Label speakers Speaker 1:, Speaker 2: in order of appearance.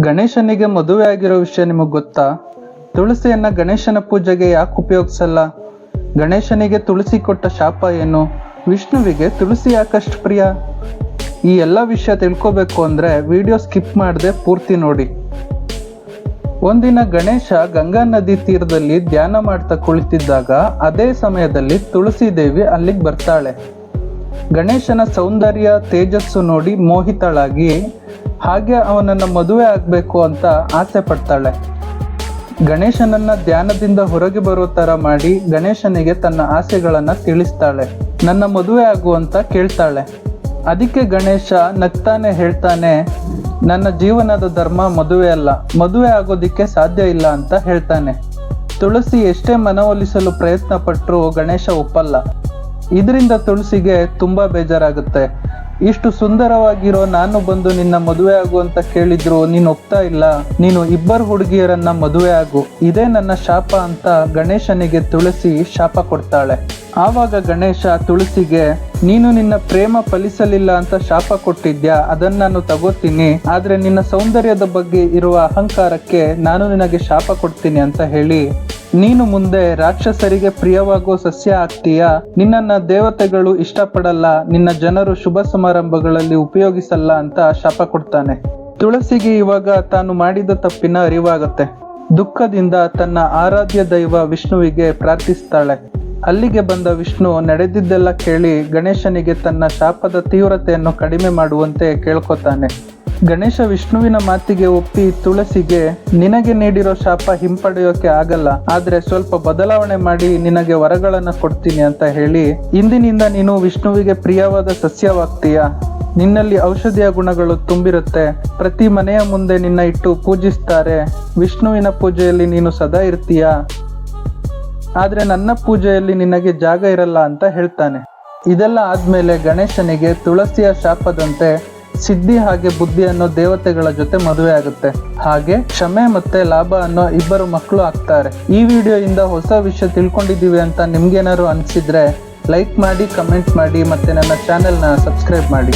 Speaker 1: ಗಣೇಶನಿಗೆ ಮದುವೆ ಆಗಿರೋ ವಿಷಯ ನಿಮಗೆ ಗೊತ್ತಾ? ತುಳಸಿಯನ್ನ ಗಣೇಶನ ಪೂಜೆಗೆ ಯಾಕೆ ಉಪಯೋಗಿಸಲ್ಲ? ಗಣೇಶನಿಗೆ ತುಳಸಿ ಕೊಟ್ಟ ಶಾಪ ಏನು? ವಿಷ್ಣುವಿಗೆ ತುಳಸಿ ಯಾಕಷ್ಟು ಪ್ರಿಯ? ಈ ಎಲ್ಲ ವಿಷಯ ತಿಳ್ಕೊಬೇಕು ಅಂದ್ರೆ ವಿಡಿಯೋ ಸ್ಕಿಪ್ ಮಾಡದೆ ಪೂರ್ತಿ ನೋಡಿ. ಒಂದಿನ ಗಣೇಶ ಗಂಗಾ ನದಿ ತೀರದಲ್ಲಿ ಧ್ಯಾನ ಮಾಡ್ತಾ ಕುಳಿತಿದ್ದಾಗ ಅದೇ ಸಮಯದಲ್ಲಿ ತುಳಸಿ ದೇವಿ ಅಲ್ಲಿಗೆ ಬರ್ತಾಳೆ. ಗಣೇಶನ ಸೌಂದರ್ಯ, ತೇಜಸ್ಸು ನೋಡಿ ಮೋಹಿತಳಾಗಿ ಹಾಗೆ ಅವನನ್ನ ಮದುವೆ ಆಗ್ಬೇಕು ಅಂತ ಆಸೆ ಪಡ್ತಾಳೆ. ಗಣೇಶನನ್ನ ಧ್ಯಾನದಿಂದ ಹೊರಗೆ ಬರೋ ತರ ಮಾಡಿ ಗಣೇಶನಿಗೆ ತನ್ನ ಆಸೆಗಳನ್ನ ತಿಳಿಸ್ತಾಳೆ. ನನ್ನ ಮದುವೆ ಆಗು ಅಂತ ಕೇಳ್ತಾಳೆ. ಅದಕ್ಕೆ ಗಣೇಶ ನಗ್ತಾನೆ ಹೇಳ್ತಾನೆ, ನನ್ನ ಜೀವನದ ಧರ್ಮ ಮದುವೆ ಅಲ್ಲ, ಮದುವೆ ಆಗೋದಿಕ್ಕೆ ಸಾಧ್ಯ ಇಲ್ಲ ಅಂತ ಹೇಳ್ತಾನೆ. ತುಳಸಿ ಎಷ್ಟೇ ಮನವೊಲಿಸಲು ಪ್ರಯತ್ನ ಪಟ್ಟರೂ ಗಣೇಶ ಒಪ್ಪಲ್ಲ. ಇದರಿಂದ ತುಳಸಿಗೆ ತುಂಬಾ ಬೇಜಾರಾಗುತ್ತೆ. ಇಷ್ಟು ಸುಂದರವಾಗಿರೋ ನಾನು ಬಂದು ನಿನ್ನ ಮದುವೆ ಆಗು ಅಂತ ಕೇಳಿದ್ರು, ನೀನು ಒಪ್ತಾ ಇಲ್ಲ? ನೀನು ಇಬ್ಬರು ಹುಡುಗಿಯರನ್ನ ಮದುವೆ ಆಗು. ಇದೇ ನನ್ನ ಶಾಪ ಅಂತ ಗಣೇಶನಿಗೆ ತುಳಸಿ ಶಾಪ ಕೊಡ್ತಾಳೆ. ಆವಾಗ ಗಣೇಶ ತುಳಸಿಗೆ, ನೀನು ನಿನ್ನ ಪ್ರೇಮ ಫಲಿಸಲಿಲ್ಲ ಅಂತ ಶಾಪ ಕೊಟ್ಟಿದ್ಯಾ? ಅದನ್ನ ನಾನು ತಗೋತೀನಿ. ಆದ್ರೆ ನಿನ್ನ ಸೌಂದರ್ಯದ ಬಗ್ಗೆ ಇರುವ ಅಹಂಕಾರಕ್ಕೆ ನಾನು ನಿನಗೆ ಶಾಪ ಕೊಡ್ತೀನಿ ಅಂತ ಹೇಳಿ ನೀನು ಮುಂದೆ ರಾಕ್ಷಸರಿಗೆ ಪ್ರಿಯವಾಗೋ ಸಸ್ಯ ಆಗ್ತೀಯ ನಿನ್ನನ್ನ ದೇವತೆಗಳು ಇಷ್ಟಪಡಲ್ಲ, ನಿನ್ನ ಜನರು ಶುಭ ಸಮಾರಂಭಗಳಲ್ಲಿ ಉಪಯೋಗಿಸಲ್ಲ ಅಂತ ಶಾಪ ಕೊಡ್ತಾನೆ. ತುಳಸಿಗೆ ಇವಾಗ ತಾನು ಮಾಡಿದ ತಪ್ಪಿನ ಅರಿವಾಗತ್ತೆ. ದುಃಖದಿಂದ ತನ್ನ ಆರಾಧ್ಯ ದೈವ ವಿಷ್ಣುವಿಗೆ ಪ್ರಾರ್ಥಿಸ್ತಾಳೆ. ಅಲ್ಲಿಗೆ ಬಂದ ವಿಷ್ಣು ನಡೆದಿದ್ದೆಲ್ಲ ಕೇಳಿ ಗಣೇಶನಿಗೆ ತನ್ನ ಶಾಪದ ತೀವ್ರತೆಯನ್ನು ಕಡಿಮೆ ಮಾಡುವಂತೆ ಕೇಳ್ಕೊತಾನೆ. ಗಣೇಶ ವಿಷ್ಣುವಿನ ಮಾತಿಗೆ ಒಪ್ಪಿ ತುಳಸಿಗೆ ನಿನಗೆ ನೀಡಿರೋ ಶಾಪ ಹಿಂಪಡೆಯೋಕೆ ಆಗಲ್ಲ, ಆದ್ರೆ ಸ್ವಲ್ಪ ಬದಲಾವಣೆ ಮಾಡಿ ನಿನಗೆ ವರಗಳನ್ನ ಕೊಡ್ತೀನಿ ಅಂತ ಹೇಳಿ, ಇಂದಿನಿಂದ ನೀನು ವಿಷ್ಣುವಿಗೆ ಪ್ರಿಯವಾದ ಸಸ್ಯವಾಗ್ತೀಯ? ನಿನ್ನಲ್ಲಿ ಔಷಧಿಯ ಗುಣಗಳು ತುಂಬಿರುತ್ತೆ, ಪ್ರತಿ ಮನೆಯ ಮುಂದೆ ನಿನ್ನ ಇಟ್ಟು ಪೂಜಿಸ್ತಾರೆ, ವಿಷ್ಣುವಿನ ಪೂಜೆಯಲ್ಲಿ ನೀನು ಸದಾ ಇರ್ತೀಯ? ಆದ್ರೆ ನನ್ನ ಪೂಜೆಯಲ್ಲಿ ನಿನಗೆ ಜಾಗ ಇರಲ್ಲ ಅಂತ ಹೇಳ್ತಾನೆ. ಇದೆಲ್ಲ ಆದ್ಮೇಲೆ ಗಣೇಶನಿಗೆ ತುಳಸಿಯ ಶಾಪದಂತೆ ಸಿದ್ಧಿ ಹಾಗೆ ಬುದ್ಧಿ ಅನ್ನೋ ದೇವತೆಗಳ ಜೊತೆ ಮದುವೆ ಆಗುತ್ತೆ. ಹಾಗೆ ಕ್ಷಮೆ ಮತ್ತೆ ಲಾಭ ಅನ್ನೋ ಇಬ್ಬರು ಮಕ್ಕಳು ಆಗ್ತಾರೆ. ಈ ವಿಡಿಯೋ ಇಂದ ಹೊಸ ವಿಷಯ ತಿಳ್ಕೊಂಡಿದ್ದೀವಿ ಅಂತ ನಿಮ್ಗೇನಾದ್ರು ಅನ್ಸಿದ್ರೆ ಲೈಕ್ ಮಾಡಿ ಕಮೆಂಟ್ ಮಾಡಿ ಮತ್ತೆ ನನ್ನ ಚಾನೆಲ್ನ ಸಬ್ಸ್ಕ್ರೈಬ್ ಮಾಡಿ.